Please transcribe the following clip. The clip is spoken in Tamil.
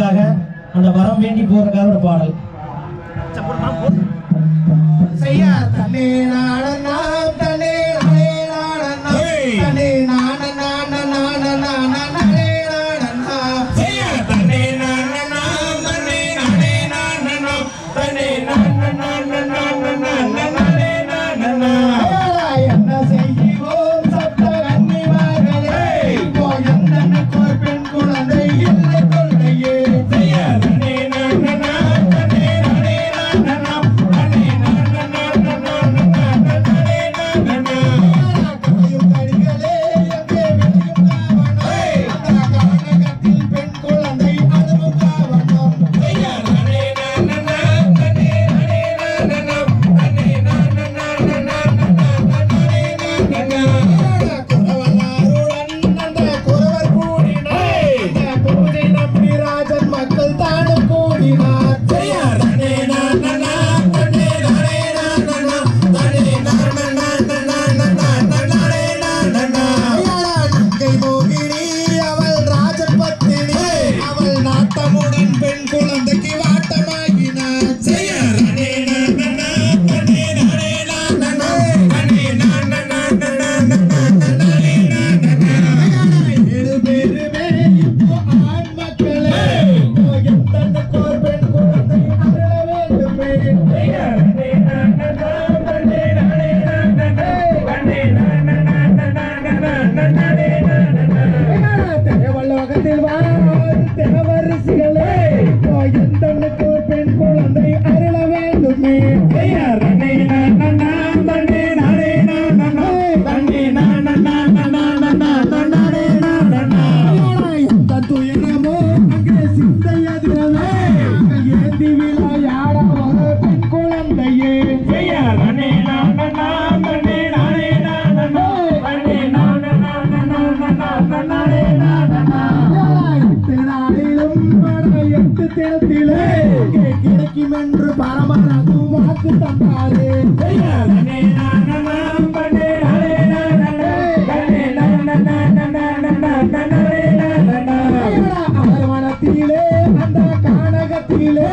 அவங்களுக்காக அந்த வரம் வேண்டி போறதுக்காக ஒரு பாடல். செய்யா தன்னேனா Yeah. தினத்திலே கிடைக்கும் என்று பரமனது வாக்கு தந்தாரே. பரமனத்திலே அந்த கானகத்திலே